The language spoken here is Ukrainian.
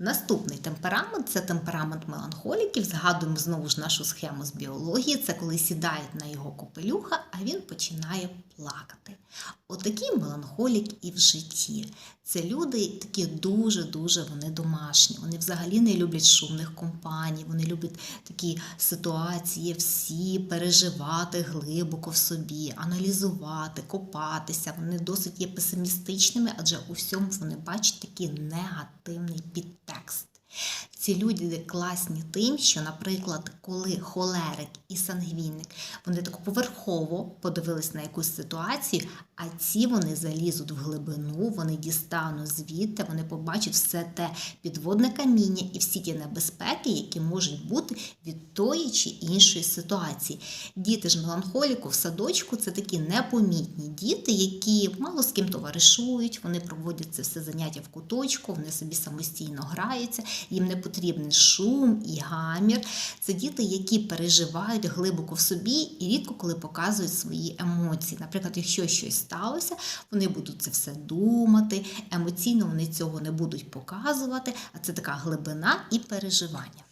Наступний темперамент це темперамент меланхоліків. Згадуємо знову ж нашу схему з біології. Це коли сідають на його копелюха, а він починає плакати. Отакий меланхолік і в житті. Це люди такі дуже-дуже вони домашні. Вони взагалі не люблять шумних компаній, вони люблять такі ситуації всі переживати глибоко в собі, аналізувати, копатися. Вони досить є песимістичними, адже у всьому вони бачать такий негативний підтекст. Ці люди класні тим, що, наприклад, коли холерик і сангвіник, вони так поверхово подивились на якусь ситуацію, а ці вони залізуть в глибину, вони дістануть звідти, вони побачать все те підводне каміння і всі ті небезпеки, які можуть бути від тої чи іншої ситуації. Діти ж меланхоліку в садочку це такі непомітні діти, які мало з ким товаришують, вони проводять це все заняття в куточку, вони собі самостійно граються, їм не потрібен шум і гамір. Це діти, які переживають глибоко в собі і рідко коли показують свої емоції. Наприклад, якщо щось сталося, вони будуть це все думати, емоційно вони цього не будуть показувати, а це така глибина і переживання.